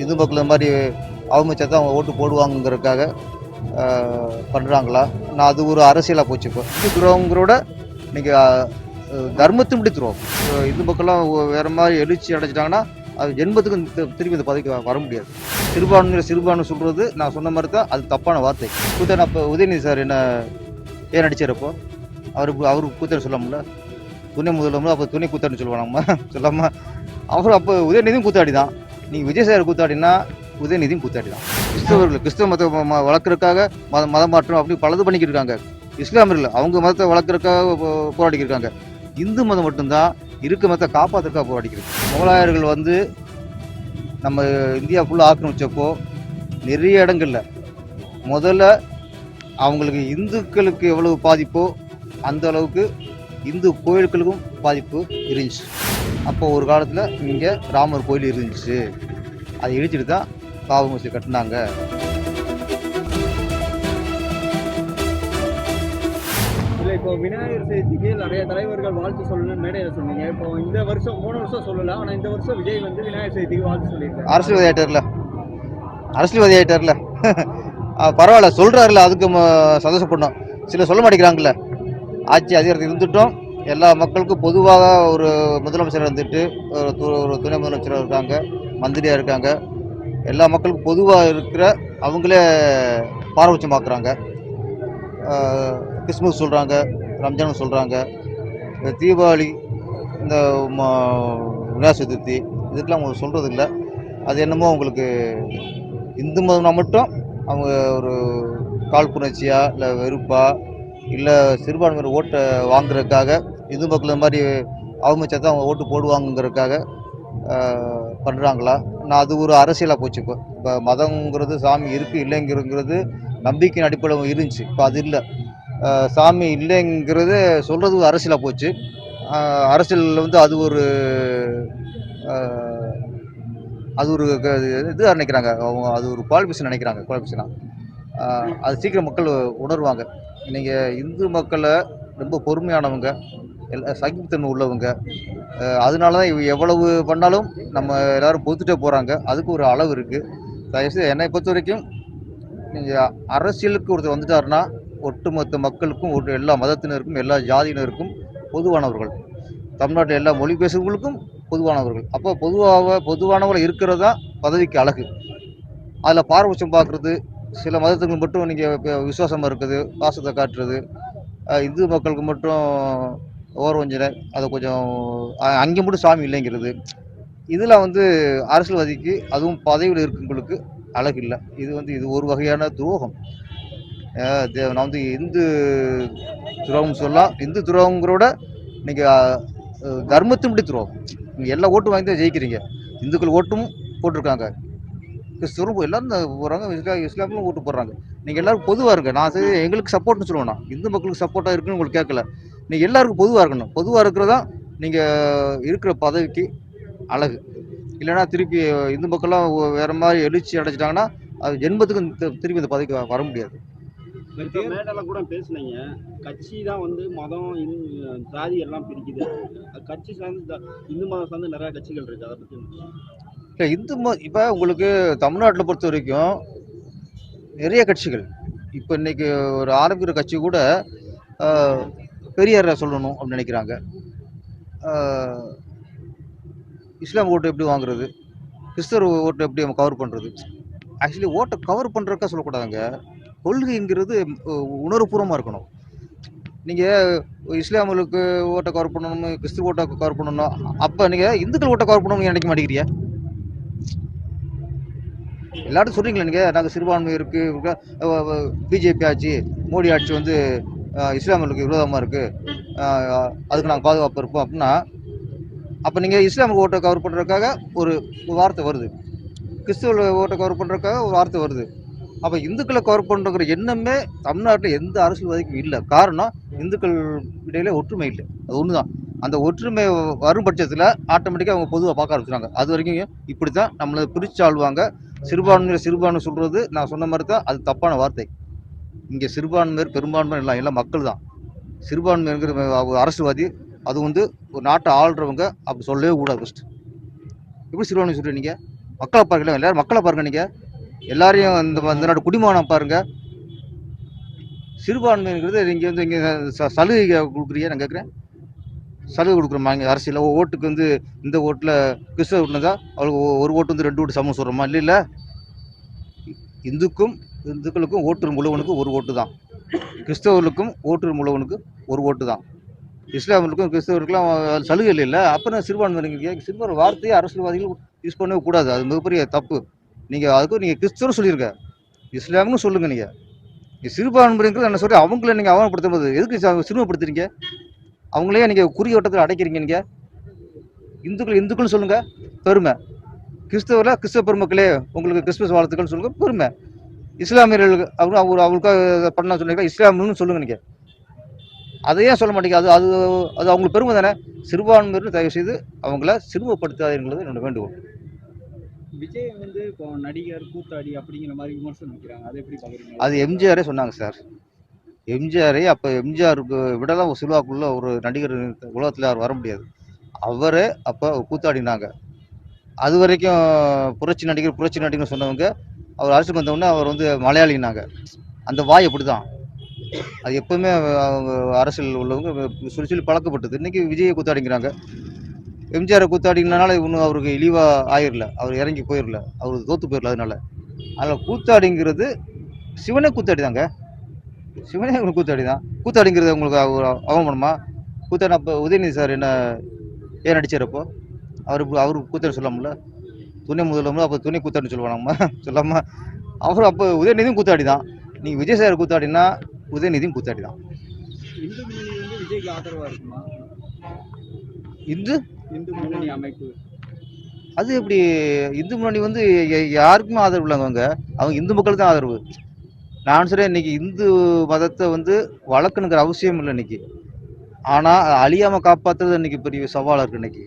இந்து மக்கள் இந்த மாதிரி அவமைச்சா தான் அவங்க ஓட்டு போடுவாங்கங்கிறதுக்காக பண்ணுறாங்களா நான் அது ஒரு அரசியலாக போச்சு இப்போ. இந்து துரோகங்கிறோட நீங்கள் தர்மத்தின் படி துரோகம். இந்து மக்கள்லாம் வேறு மாதிரி எழுச்சி அடைச்சிட்டாங்கன்னா அது ஜென்மத்துக்கு திரும்பி திருப்பி இந்த பதவிக்கு வர முடியாது. சிறுபான்மையில சிறுபான்மை சொல்கிறது நான் சொன்ன மாதிரி தான் அது தப்பான வார்த்தை. கூத்தன் அப்போ உதயநிதி சார் என்ன ஏன் நடிச்சார் அவர் அவருக்கு அவருக்கு கூத்தன் சொல்லாமல துணை முதல்வர் அப்போ துணை கூத்தாடின்னு சொல்லுவாங்க நம்ம சொல்லாமல் அவரும் அப்போ உதயநிதியும் கூத்தாடி தான் நீங்கள் விஜய் சார் கூத்தாடினா உதயநிதியும் கூத்தாடி தான் கிறிஸ்தவர்கள் கிறிஸ்தவ மத ம- வளர்க்கறதுக்காக மத மதம் மாற்றம் அப்படி பலது பண்ணிக்கிட்டு இருக்காங்க இஸ்லாமியர்கள் அவங்க மதத்தை வளர்க்கறதுக்காக போராடிக்கிட்டு இருக்காங்க இந்து மதம் மட்டும்தான் இருக்க மதத்தை காப்பாற்றுறதுக்காக போராடிக்கிறது முகலாயர்கள் வந்து நம்ம இந்தியா ஃபுல்லாக ஆக்கிரமிச்சப்போ நிறைய இடங்கள்ல முதல்ல அவங்களுக்கு இந்துக்களுக்கு எவ்வளவு பாதிப்போ அந்த அளவுக்கு இந்து கோயில்களுக்கும் பாதிப்பு இருந்துச்சு. அப்போ ஒரு காலத்தில் இங்கே ராமர் கோயில் இருந்துச்சு. அதை இடிச்சிட்டு தான் பாபு மசூதி கட்டினாங்க. இல்லை இப்போ விநாயகர் சதுர்த்திக்கு நிறைய தலைவர்கள் வாழ்த்து சொல்லணும்னு மேடையில் சொன்னீங்க. இப்போ இந்த வருஷம் போன வருஷம் சொல்லல ஆனால் இந்த வருஷம் விஜய் வந்து விநாயகர் சதுர்த்திக்கு வாழ்த்து சொல்லியிருக்காரு. அரசியல்வாதி ஆயிட்டார்ல. அரசியல்வாதி ஆயிட்டார்ல. பரவாயில்ல சொல்றாருல அதுக்கு சந்தோஷப்படணும். சில சொல்ல மாட்டேங்கிறாங்கல்ல. ஆட்சி அதிகாரத்தில் இருந்துட்டோம். எல்லா மக்களுக்கும் பொதுவாக ஒரு முதலமைச்சர் இருந்துட்டு ஒரு து- ஒரு துணை முதலமைச்சர் இருக்காங்க மந்திரியாக இருக்காங்க. எல்லா மக்களுக்கும் பொதுவாக இருக்கிற அவங்களே பாரபட்சமாக்குறாங்க கிறிஸ்மஸ் சொல்கிறாங்க ரம்ஜான் சொல்கிறாங்க தீபாவளி இந்த விநாயக விநாயகர் சதுர்த்தி இதுக்கெலாம் அவங்க சொல்கிறது இல்லை அது என்னமோ அவங்களுக்கு இந்து மதம்னா மட்டும் அவங்க ஒரு கால்புணர்ச்சியாக இல்லை வெறுப்பாக இல்லை சிறுபான்மையினர் ஓட்டை வாங்குறதுக்காக இந்து மக்கள் இந்த மாதிரி அவமதிச்சா தான் அவங்க ஓட்டு போடுவாங்கங்கிறதுக்காக பண்ணுறாங்களா நான் அது ஒரு அரசியலாக போச்சு இப்போ. இப்போ மதங்கிறது சாமி இருக்குது இல்லைங்கிறது நம்பிக்கையின் அடிப்படையில் இருந்துச்சு. இப்போ அது இல்லை. சாமி இல்லைங்கிறது சொல்கிறது ஒரு அரசியலாக போச்சு. அரசியலில் வந்து அது ஒரு அது ஒரு க- இது நினைக்கிறாங்க. அவங்க அது ஒரு குவாலிஃபிகேஷன் நினைக்கிறாங்க குவாலிஃபிகேஷனா அது சீக்கிரம் மக்கள் உணர்வாங்க. நீங்கள் இந்து மக்களை ரொம்ப பொறுமையானவங்க. எல்லா சகிப்புத்தன்மை உள்ளவங்க. அதனால தான் இவ எவ்வளவு பண்ணாலும் நம்ம எல்லாரும் பொறுத்துட்டே போகிறாங்க அதுக்கு ஒரு அளவு இருக்குது தயவுசெய்து என்னை பொறுத்த வரைக்கும் நீங்கள் அரசியலுக்கு ஒருத்தர் வந்துட்டாருன்னா ஒட்டுமொத்த மக்களுக்கும் ஒரு எல்லா மதத்தினருக்கும் எல்லா ஜாதியினருக்கும் பொதுவானவர்கள். தமிழ்நாட்டில் எல்லா மொழி பேசுகிறவங்களுக்கும் பொதுவானவர்கள். அப்போ பொதுவாக பொதுவானவர்கள் இருக்கிறது தான் பதவிக்கு அழகு. அதில் பாரபட்சம் பார்க்குறது சில மதத்துக்கு மட்டும் நீங்கள் விசுவாசமாக இருக்குது பாசத்தை காட்டுறது இந்து மக்களுக்கு மட்டும் ஓரவஞ்சனை அதை கொஞ்சம் அ- அங்கே மட்டும் சாமி இல்லைங்கிறது. இதில் வந்து அரசியல்வாதிக்கு அதுவும் பதவியில் இருக்கவங்களுக்கு அழகு இல்லை. இது வந்து இது ஒரு வகையான துரோகம். நான் வந்து இந்து துரோகம் சொல்லலாம் இந்து துரோகங்கிறோட நீங்கள் தர்மத்தின்படி துரோகம். நீங்கள் எல்லா ஓட்டும் வாங்கி தான் ஜெயிக்கிறீங்க. இந்துக்கள் ஓட்டும் போட்டிருக்காங்க. கிறிஸ்துவரும் எல்லாரும் போடுறாங்க போகிறாங்க இஸ்லா இஸ்லாமும் ஓட்டு போடுறாங்க. நீங்கள் எல்லாரும் பொதுவாக இருங்க. நான் சரி எங்களுக்கு சப்போர்ட்னு சொல்லுவேன் நான். இந்து மக்களுக்கு சப்போர்ட்டாக இருக்குன்னு உங்களுக்கு கேட்கல நீங்கள் எல்லாருக்கும் பொதுவாக இருக்கணும். பொதுவாக இருக்கிறதா நீங்கள் இருக்கிற பதவிக்கு அழகு. இல்லைன்னா திருப்பி இந்து மக்கள்லாம் வேற மாதிரி எழுச்சி அடைச்சிட்டாங்கன்னா அது ஜென்மத்துக்கு தி- திருப்பி இந்த பதவிக்கு வர முடியாது. மேடையில கூட பேசுனீங்க. கட்சி தான் வந்து மதம் ஜாதி எல்லாம் பிரிக்குது. கட்சி சார்ந்து இந்து மதம் சார்ந்து நிறைய கட்சிகள் இருக்கு. அதை என்ன? இல்லை இந்து ம இப்போ உங்களுக்கு தமிழ்நாட்டில் பொறுத்த வரைக்கும் நிறைய கட்சிகள். இப்போ இன்னைக்கு ஒரு ஆரம்பிக்கிற கட்சி கூட பெரியாரை சொல்லணும் அப்படின்னு நினைக்கிறாங்க. இஸ்லாம் ஓட்டு எப்படி வாங்குறது? கிறிஸ்தவ ஓட்டு எப்படி நம்ம கவர் பண்ணுறது ஆக்சுவலி ஓட்டை கவர் பண்ணுறக்கா சொல்லக்கூடாதுங்க. கொள்கைங்கிறது உணர்வுபூர்வமாக இருக்கணும். நீங்கள் இஸ்லாமியர்களுக்கு ஓட்டை கவர் பண்ணணும் கிறிஸ்துவ ஓட்டை கவர் பண்ணணும் அப்போ நீங்கள் இந்துக்கள் ஓட்டை கவர் பண்ணணும்னு நினைக்க மாட்டேங்கிறியா எல்லாரும் சொல்றீங்களா நீங்கள் நாங்கள் சிறுபான்மை இருக்குது பிஜேபி ஆட்சி மோடி ஆட்சி வந்து இஸ்லாமியர்களுக்கு விரோதமாக இருக்குது அதுக்கு நாங்கள் பாதுகாப்பு இருப்போம் அப்படின்னா அப்போ நீங்கள் இஸ்லாமுக்கு ஓட்டை கவர் பண்ணுறதுக்காக ஒரு ஒரு வார்த்தை வருது. கிறிஸ்துவ ஓட்டை கவர் பண்ணுறதுக்காக ஒரு வார்த்தை வருது. அப்போ இந்துக்களை கவர் பண்ணுறங்கிற எண்ணமே தமிழ்நாட்டில் எந்த அரசியல்வாதிக்கும் இல்லை. காரணம் இந்துக்கள் இடையில ஒற்றுமை இல்லை. அது ஒன்று தான் அந்த ஒற்றுமை வரும் பட்சத்தில் ஆட்டோமேட்டிக்காக அவங்க பொதுவாக பார்க்க ஆரம்பிச்சுறாங்க அது வரைக்கும் இப்படி தான் நம்மளை பிரித்து ஆழ்வாங்க சிறுபான்மையில் சிறுபான்மை சொல்கிறது நான் சொன்ன மாதிரி தான் அது தப்பான வார்த்தை. இங்கே சிறுபான்மையர் பெரும்பான்மையர் எல்லாம் எல்லாம் மக்கள் தான் சிறுபான்மைங்கிற ஒரு அது வந்து ஒரு நாட்டை ஆள்றவங்க அப்படி சொல்லவே கூடாது ஃபஸ்ட்டு எப்படி சிறுபான்மை சொல்கிறீங்க மக்களை பாருங்க எல்லாரும் மக்களை பாருங்க நீங்கள் எல்லாரையும் இந்த இந்த நாடு குடிமானம் பாருங்கள் சிறுபான்மைங்கிறது இங்கே வந்து இங்கே சலுகை கொடுக்குறீங்க நான் கேட்குறேன். சலுகை கொடுக்குறோமா இங்கே அரசியலில் ஓட்டுக்கு வந்து இந்த ஓட்டில் கிறிஸ்தவ ஓட்டுல அவளுக்கு ஒரு ஓட்டு வந்து ரெண்டு ஓட்டு சமம் சொல்கிறோமா இல்லை இல்லை. இந்துக்கும் இந்துக்களுக்கும் ஓட்டு முழுவனுக்கு ஒரு ஓட்டு தான். கிறிஸ்தவர்களுக்கும் ஓட்டு முழுவனுக்கு ஒரு ஓட்டு தான். இஸ்லாமியர்களுக்கும் கிறிஸ்தவர்களுக்கும் சலுகைகள் சலுகை இல்லை அப்புறம் சிறுபான்மையினருக்கு சிறுபான்மை வார்த்தையை அரசியல்வாதிகள் யூஸ் பண்ணவே கூடாது. அது மிகப்பெரிய தப்பு. நீங்கள் அதுக்கும் நீங்கள் கிறிஸ்தவர் சொல்லியிருக்க இஸ்லாம்னு சொல்லுங்கள் நீங்கள் சிறுபான்மைங்கிறது என்ன சொல்லி அவங்கள நீங்கள் அவமானப்படுத்தும் போது எதுக்கு ச- சிறுமைப்படுத்துறீங்க? அவங்களே நீங்கள் குறுகிய வட்டத்தில் அடைக்கிறீங்க நீங்கள் இந்துக்கள் இந்துக்கள்னு சொல்லுங்கள் பெருமை. கிறிஸ்தவரில் கிறிஸ்தவ பெருமக்களே உங்களுக்கு கிறிஸ்மஸ் வாழ்த்துக்கள்னு சொல்லுங்கள் பெருமை. இஸ்லாமியர்களுக்கு அவங்க அவங்க அவங்களுக்கு பண்ண சொன்னீங்க. இஸ்லாம்னு சொல்லுங்க நீங்கள் அதையே சொல்ல மாட்டீங்க? அது அது அது அவங்களுக்கு பெருமை தானே? சிறுபான்மையினர் தயவு செய்து அவங்கள சிறுமப்படுத்தாதீங்கிறது என்னோட வேண்டுகோள். விஜய் வந்து இப்போ நடிகர் கூத்தாடி அப்படிங்கிற மாதிரி விமர்சனம் வைக்கிறாங்க. அதை எப்படி பாக்குறீங்க அது எம்ஜிஆரே சொன்னாங்க சார். எம்ஜிஆரே அப்போ எம்ஜிஆருக்கு விடலாம் ஒரு சிலுவாக்குள்ள ஒரு நடிகர் உலகத்தில் யாரும் வர முடியாது. அவரே அப்போ கூத்தாடினாங்க. அது வரைக்கும் புரட்சி நடிகர் புரட்சி நடிகர் சொன்னவங்க அவர் அரசுக்கு வந்தவுடனே அவர் வந்து மலையாளினாங்க. அந்த வாய் அப்படி தான் அது எப்பவுமே அவங்க அரசியல் உள்ளவங்க சொல்லி பழக்கப்பட்டது. இன்னைக்கு விஜயை கூத்தாடிங்கிறாங்க. எம்ஜிஆரை கூத்தாடினால இன்னும் அவருக்கு இழிவாக ஆயிரல. அவர் இறங்கி போயிடல அவர் தோத்து போயிடல அதனால. அதில் கூத்தாடிங்கிறது சிவனே கூத்தாடி தாங்க சிவனே உங்களுக்கு கூத்தாடி தான் கூத்தாடிங்கிறது உங்களுக்கு அவமானமா? கூத்தாடி அப்போ உதயநிதி சார் என்ன ஏன் நடிச்சார் அப்போ? அவர் அவருக்கு கூத்தாடி சொல்லாமல துணை முதல்வர் அப்போ துணை கூத்தாடின்னு சொல்லுவாங்க சொல்லாமா அவர் அப்போ உதயநிதியும் கூத்தாடி தான் நீங்கள் விஜய் சார் கூத்தாடினா உதயநிதியும் கூத்தாடி தான் இந்து விஜய்க்கு ஆதரவா இருக்குமா? இந்து? அமைப்பு. அது எப்படி இந்து முன்னணி வந்து யாருக்குமே ஆதரவு இல்லைங்க அவங்க. அவங்க இந்து மக்களுக்கு தான் ஆதரவு. நான் சொல்றேன் இன்னைக்கு இந்து மதத்தை வந்து வளர்க்கணுங்கிற அவசியம் இல்லை இன்னைக்கு. ஆனால் அழியாம காப்பாத்துறது இன்னைக்கு பெரிய சவாலாக இருக்கு இன்னைக்கு.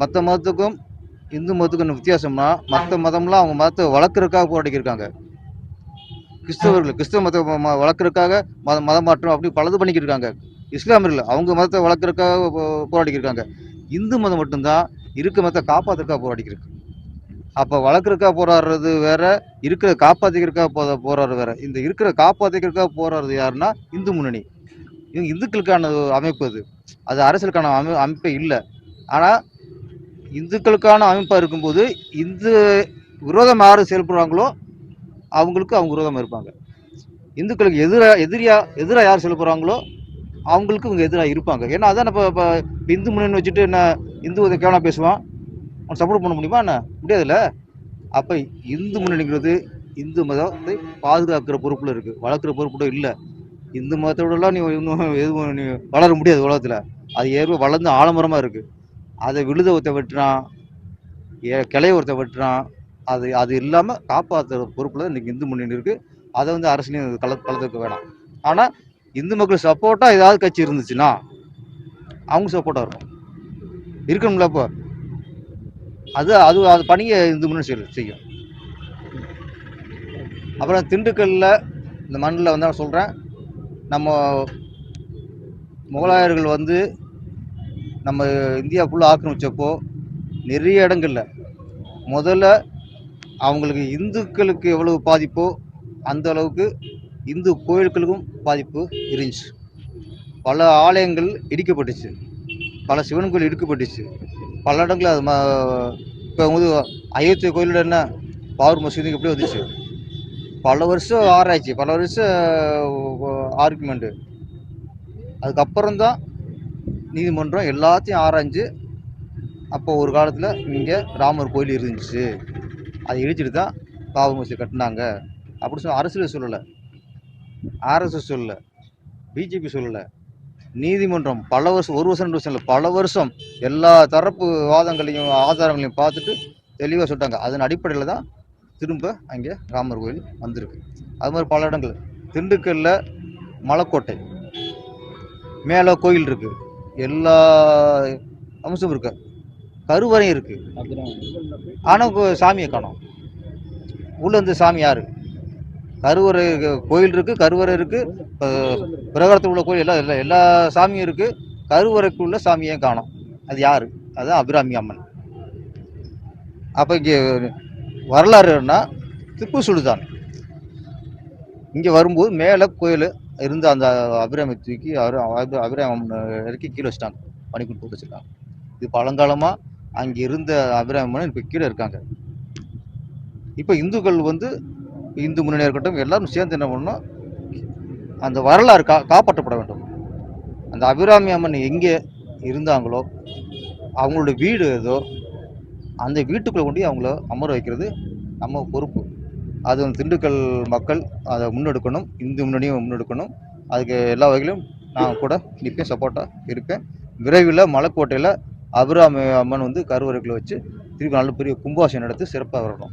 மற்ற மதத்துக்கும் இந்து மதத்துக்கு என்ன வித்தியாசம்னா மற்ற மதம்லாம் அவங்க மதத்தை வளர்க்குறதுக்காக போராடிக்கிருக்காங்க. கிறிஸ்தவர்கள் கிறிஸ்தவ மதத்தை வளர்க்குறதுக்காக ம- மத மதம் மாற்றம் அப்படி பலது பண்ணிக்கிட்டு இருக்காங்க இஸ்லாமியர்கள் அவங்க மதத்தை வளர்க்குறதுக்காக போ- போராடிக்கிருக்காங்க. இந்து மதம் மட்டும்தான் இருக்க மதத்தை காப்பாற்றுக்காக போராடிக்கிருக்கு. அப்போ வளர்க்குறதுக்காக போராடுறது வேற இருக்கிற காப்பாற்றிக்கிறக்காக போ போராடுறது வேற. இந்த இருக்கிற காப்பாற்றிக்கிறக்காக போராடுறது யாருன்னா இந்து முன்னணி. இவங்க இந்துக்களுக்கான ஒரு அமைப்பு அது. அது அரசியலுக்கான அமை அமைப்பே இல்லை. ஆனால் இந்துக்களுக்கான அமைப்பாக இருக்கும்போது இந்து விரோதம் யார் செயல்படுறாங்களோ அவங்களுக்கு அவங்க விரோதமாக இருப்பாங்க. இந்துக்களுக்கு எதிராக எதிரியா எதிராக யார் செயல்படுறாங்களோ அவங்களுக்கு இவங்க எதிராக இருப்பாங்க. ஏன்னா அதான் இப்போ இப்போ இந்து முன்னணி வச்சுட்டு என்ன இந்து உதவி கேவலாக பேசுவான்? அவன் சப்போர்ட் பண்ண முடியுமா என்ன? முடியாதுல்ல? அப்போ இந்து முன்னணிங்கிறது இந்து மதத்தை பாதுகாக்கிற பொறுப்பில் இருக்குது வளர்க்குற பொறுப்புல இல்லை. இந்து மதத்தோடலாம் நீ இன்னும் எதுவும் நீ வளர முடியாது உலகத்தில். அது ஏற்கனவே வளர்ந்து ஆலமரமாக இருக்குது அதை விழுத ஒருத்த வெட்டுறான் கிளைய ஒருத்த வெட்டுறான். அது அது இல்லாமல் காப்பாற்றுற பொறுப்பில் இன்றைக்கி இந்து முன்னணி இருக்குது அதை வந்து அரசியலையும் கல கலந்துக்க வேணாம். ஆனால் இந்து மக்கள் சப்போர்ட்டாக ஏதாவது கட்சி இருந்துச்சுன்னா அவங்க சப்போர்ட்டாக இருக்கும். இருக்கணும்ல இப்போ அது அது அது பணியை இந்து முன்னணி செய்யும் செய்யும். அப்புறம் திண்டுக்கல்லில் இந்த மண்ணில் வந்து நான் சொல்கிறேன் நம்ம முகலாயர்கள் வந்து நம்ம இந்தியாவுக்குள்ளே ஆக்கிரமிச்சப்போ நிறைய இடங்கள்ல முதல்ல அவங்களுக்கு இந்துக்களுக்கு எவ்வளவு பாதிப்போ அந்த அளவுக்கு இந்து கோயில்களுக்கும் பாதிப்பு இருந்துச்சு. பல ஆலயங்கள் இடிக்கப்பட்டுச்சு. பல சிவன் கோயில் இடிக்கப்பட்டுச்சு. பல இடங்களில் அது ம இப்போ வந்து அயோத்தி கோயிலோட என்ன பாபர் மசூதி எப்படி வந்துச்சு. பல வருஷம் ஆராய்ச்சி பல வருஷம் ஆர்குமெண்ட்டு. அதுக்கப்புறம் தான் நீதிமன்றம் எல்லாத்தையும் ஆராய்ஞ்சு அப்போ ஒரு காலத்தில் இங்கே ராமர் கோயில் இருந்துச்சு. அதை இடிச்சிட்டு தான் பாபர் மசூதி கட்டினாங்க. அப்படி சொல்ல அரசியல் சொல்லலை. ஆர்எஸ்எஸ் சொல்லலை. பிஜேபி சொல்லலை. நீதிமன்றம் பல வருஷம் ஒரு வருஷம் ரெண்டு வருஷம் இல்லை பல வருஷம் எல்லா தரப்பு வாதங்களையும் ஆதாரங்களையும் பார்த்துட்டு தெளிவாக சொல்லிட்டாங்க. அதன் அடிப்படையில் தான் திரும்ப அங்கே ராமர் கோயில் வந்திருக்கு. அது மாதிரி பல இடங்கள். திண்டுக்கல்லில் மலைக்கோட்டை. மேலே கோயில் இருக்குது எல்லா அம்சமும் இருக்கு. கருவறையும் இருக்கு. ஆனால் சாமியை காணும். உள்ள இருந்து சாமி யாரு? கருவறை கோயில் இருக்கு கருவறை இருக்கு பிரகாரத்தில் உள்ள கோயில் எல்லாம் எல்லா எல்லா சாமியும் இருக்கு. கருவறைக்குள்ள சாமியே காணோம். அது யாரு? அதுதான் அபிராமி அம்மன். அப்போ இங்கே வரலாறுன்னா திப்பு சுடுதான் இங்கே வரும்போது மேலே கோயில் இருந்த அந்த அபிராமி தூக்கி அவர் அபிராமம் இறக்கி கீழே வச்சிட்டாங்க. பனிக்குண்டு போட்டு வச்சிருக்காங்க இது பழங்காலமாக அங்கே இருந்த அபிராமன் இப்போ கீழே இருக்காங்க. இப்போ இந்துக்கள் வந்து இந்து முன்னணியாக இருக்கட்டும் எல்லாரும் சேர்ந்து என்ன பண்ணணும் அந்த வரலாறு கா காப்பாற்றப்பட வேண்டும். அந்த அபிராமி அம்மன் எங்கே இருந்தாங்களோ அவங்களோட வீடு ஏதோ அந்த வீட்டுக்குள்ளே கொண்டு அவங்கள அமர வைக்கிறது நம்ம பொறுப்பு. அது திண்டுக்கல் மக்கள் அதை முன்னெடுக்கணும் இந்து முன்னணியும் முன்னெடுக்கணும். அதுக்கு எல்லா வகையிலும் நான் கூட நிற்பேன் சப்போர்ட்டாக இருப்பேன். விரைவில் மலைக்கோட்டையில் அபிராமி அம்மன் வந்து கருவறைக்குள்ள வச்சு திருப்பி நல்ல பெரிய கும்பாசம் நடத்தி சிறப்பாக வரணும்.